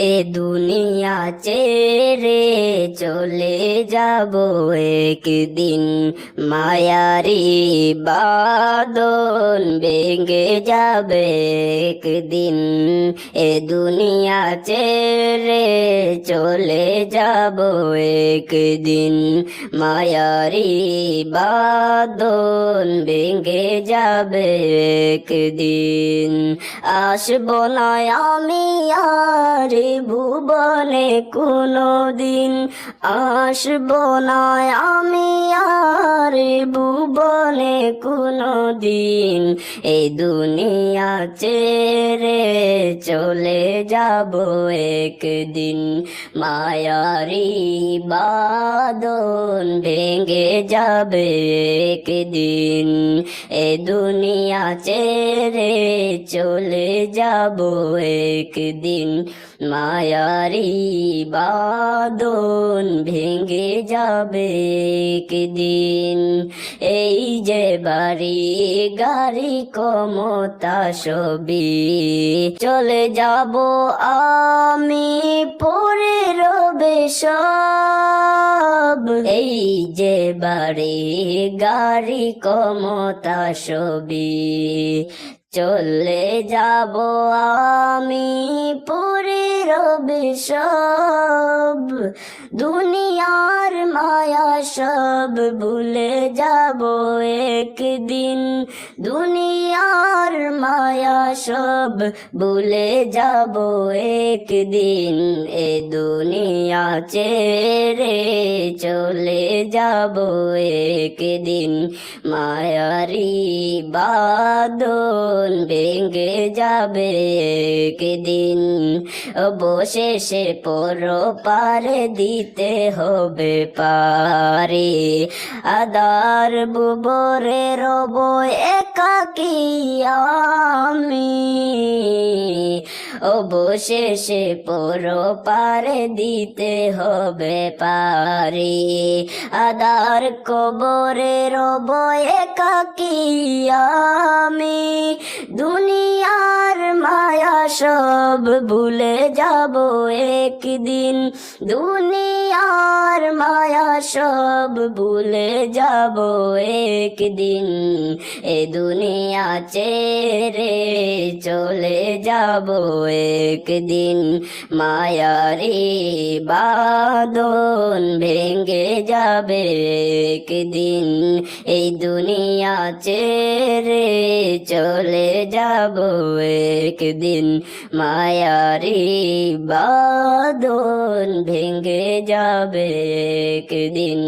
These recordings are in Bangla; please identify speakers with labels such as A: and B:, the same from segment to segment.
A: এ দুনিয়া চেরে চলে যাব একদিন। মায়ারি বাদন ভেঙে যাবে একদিন। এ দুনিয়া চেরে চলে যাব একদিন। মায়ারি বাদন ভেঙে যাবে একদিন। আসব না আমি আর ভুবনে কোনো দিন আসব না আমি আর ভুবনে কোনো দিন এই দুনিয়া চেরে চলে যাব একদিন। মায়ারি বাদন ভেঙে যাবে একদিন। এ দুনিয়া চেরে চলে যাব একদিন। মায়ারি বাদন ভেঙে যাবে একদিন। এই যে বাড়ি, গাড়ি, ক্ষমতা সবই। চলে যাব আমি পরে রবে সব এই যে বাড়ি, গাড়ি, ক্ষমতা সবই। চলে যাব আমি পরে রবে সব দুনিয়ার মায়া সব ভুলে যাব একদিন। দুনিয়ার মায়া সব ভুলে যাব একদিন। এ দুনিয়া চেরে চলে যাব একদিন। মায়ারি বাদন ভেঙে যাবে একদিন। সে পর পারে দিতে হবে পারে। আদার বুবরে রব একাকি আমি। অবশেষে পর পারে দিতে হবে পারে। আদার কবরে রব একাকি আমি। দুনিয়ার মায়া সব ভুলে যাব একদিন। দুনিয়ার মায়া সব ভুলে যাব একদিন। এ দুনিয়া চেরে চলে যাব একদিন। মায়ারি বাদন ভেঙে যাবে একদিন। এই দুনিয়া চেরে চলে যাব একদিন। মায়ারি বাদন ভেঙে যাবে একদিন।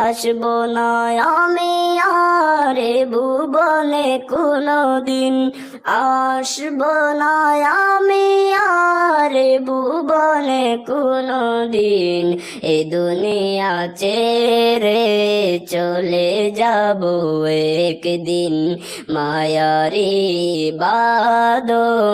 A: আসব না আমি আরে ভুবনে কোনো দিন আসব না আমি আরে ভুবনে কোনো দিন এ দুনিয়া চেরে চলে যাব একদিন। মায়ারি বাদন